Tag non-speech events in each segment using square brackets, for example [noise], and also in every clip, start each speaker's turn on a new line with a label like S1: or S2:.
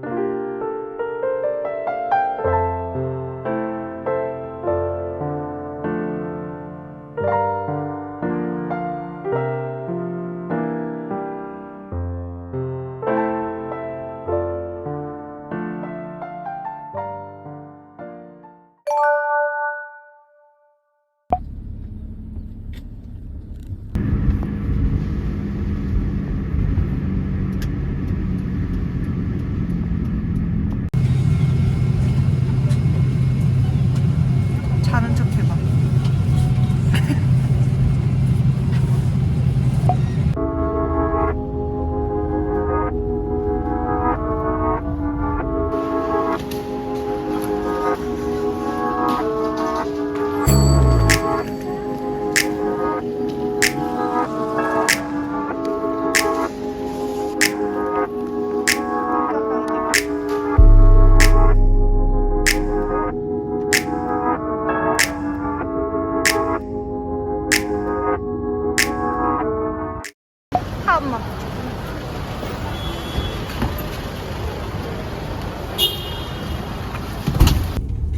S1: 자는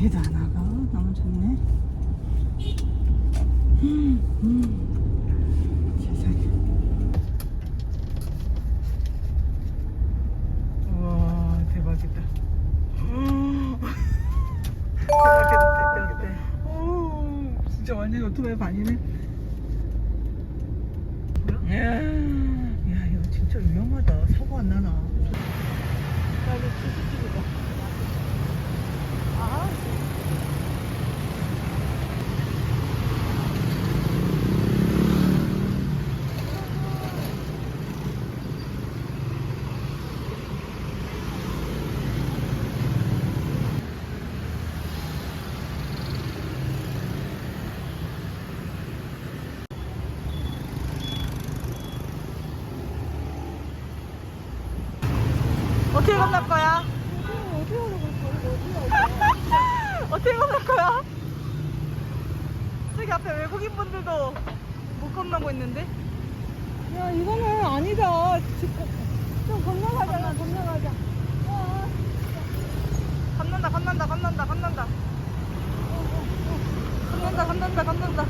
S1: 배도 안 와가. 너무 좋네. 음, 음. 세상에. 우와, 대박이다. 대박이다, 대박이다. 오, 진짜 완전 오토바이 반이네. 야, 야, 이거 진짜 위험하다. 사고 안 나나. 야, 이거 CCTV다. 아, 어떻게 건널 거야? 어떻게 건널 거야? 저기 앞에 외국인 분들도 못 건너고 있는데?
S2: 야 이거는 아니다. 좀 건너가자. 건너가자.
S1: 건넌다, 건넌다, 건넌다, 건넌다. 건넌다, 건넌다, 건넌다.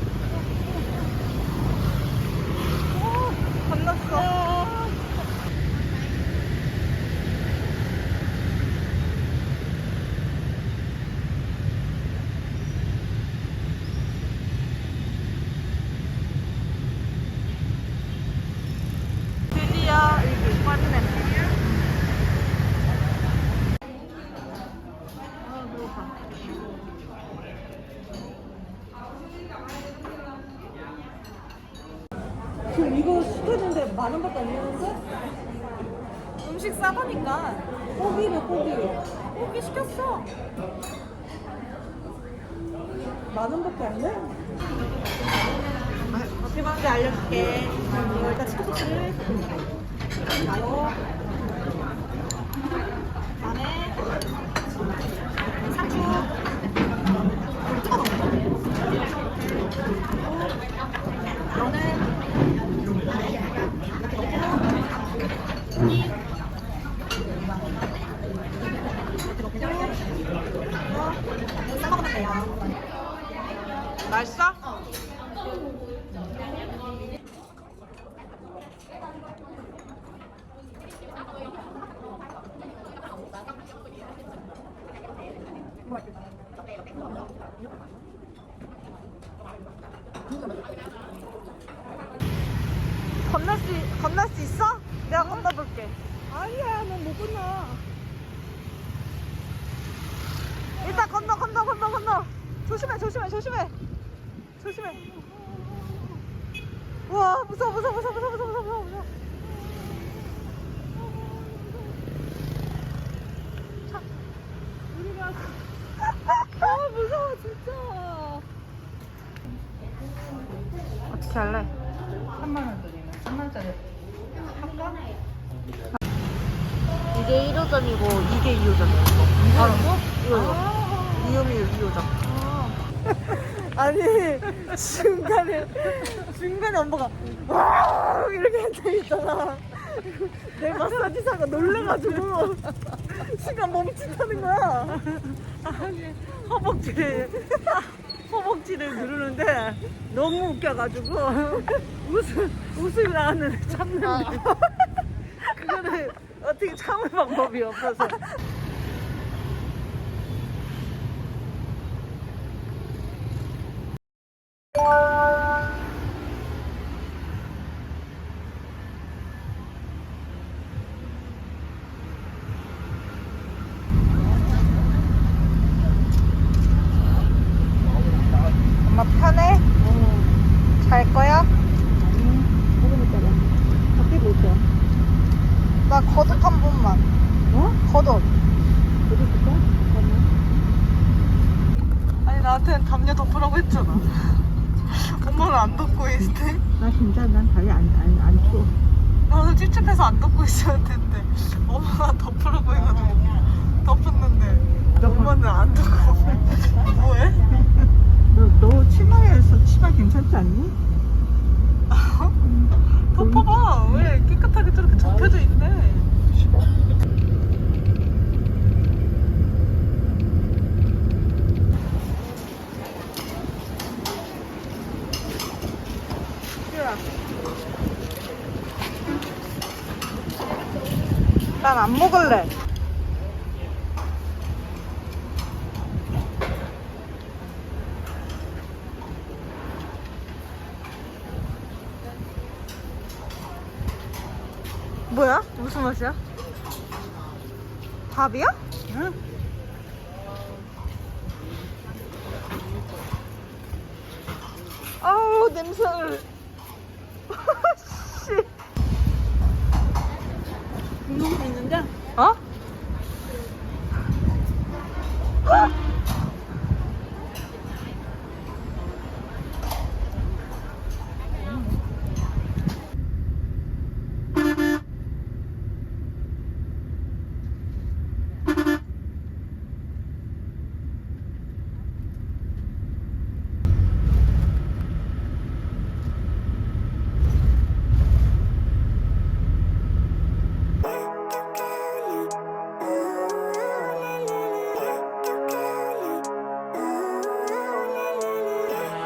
S1: 건넜어. 드디어 여기 맞네. 아, 배고파.
S2: 지금 이거 시켰는데 만 원밖에 안 내는데?
S1: 음식 싸다니까.
S2: 고기네 고기.
S1: 고기 시켰어.
S2: 만 원밖에 안 내?
S1: 어떻게 하는지 알려줄게. 이거 일단 치킨소스를 나요. 안에 상추 찍어 넣어. 너는 싸먹으면 돼요. 맛있어? 건널 수 건널 수 있어? 내가 건너볼게.
S2: 아니야 난못 건너.
S1: 일단 건너 건너 건너 건너. 조심해 조심해 조심해 조심해. 우와 무서워 무서워 무서워 무서워 무서워.
S2: 우리가 아 무서워 진짜.
S1: 어떻게 할래?
S2: 3만 원 드리면 3만 원짜리 할까?
S1: 이게 1호점이고 이게 2호점이야 이거. 바로 이거 이거.
S2: 아.
S1: 이음이 2호점. [laughs] 아니 중간에 중간에 엄마가 와 이렇게 앉아 있잖아.
S2: 내 마사지사가 놀래가지고 시간 멈칫하는 거야. 아니, 허벅지를 허벅지를 누르는데 너무 웃겨가지고 웃음 웃음이 나왔는데 참는데 그거는 어떻게 참을 방법이 없어서.
S3: 엄마 편해? 잘 거야?
S2: 조금 있다가 밖에 보자.
S3: 나 겉옷 한 번만.
S2: 어?
S3: 겉옷.
S2: 어디 있을까? 잠깐만.
S3: 아니 나한테는 담요 덮으라고 했잖아. [laughs] 엄마는 안 덮고 있는데.
S2: 나 진짜 난 다리 안, 안, 안 추워.
S3: 나는 찝찝해서 안 덮고 있어야 되는데 엄마가 덮으라고 해가지고 덮었는데 엄마는 안 덮고 뭐해?
S2: 너, 너 치마에서 치마 괜찮지 않니?
S3: 덮어봐 왜 깨끗하게 저렇게 접혀져 있네. 난 안 먹을래 뭐야? 무슨 맛이야? 밥이야?
S2: 응?
S3: 아우 냄새를 [laughs] 씨.
S2: 게 있는데
S3: 어?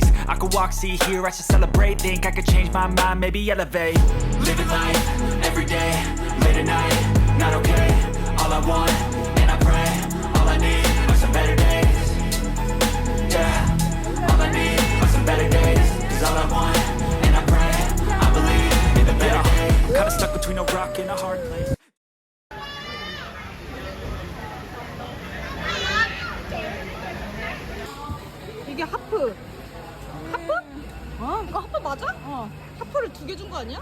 S4: I could walk, see, hear, I should celebrate. Think I could change my mind, maybe elevate. Living life every day, late at night, not okay. All I want, and I pray, all I need are some better days. Yeah, all I need are some better days. Cause all I want, and I pray, I believe in the better days. Kinda stuck between a rock and a hard place.
S3: 아니야?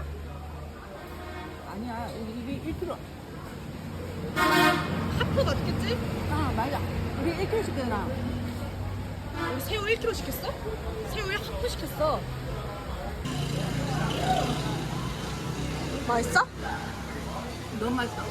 S2: 아니야 우리 입이 1kg
S3: 하프 맞겠지?
S2: 아 맞아 우리 1kg 시켰나
S3: 우리 새우 1kg 시켰어? 새우에 하프 시켰어 맛있어?
S2: 너무 맛있어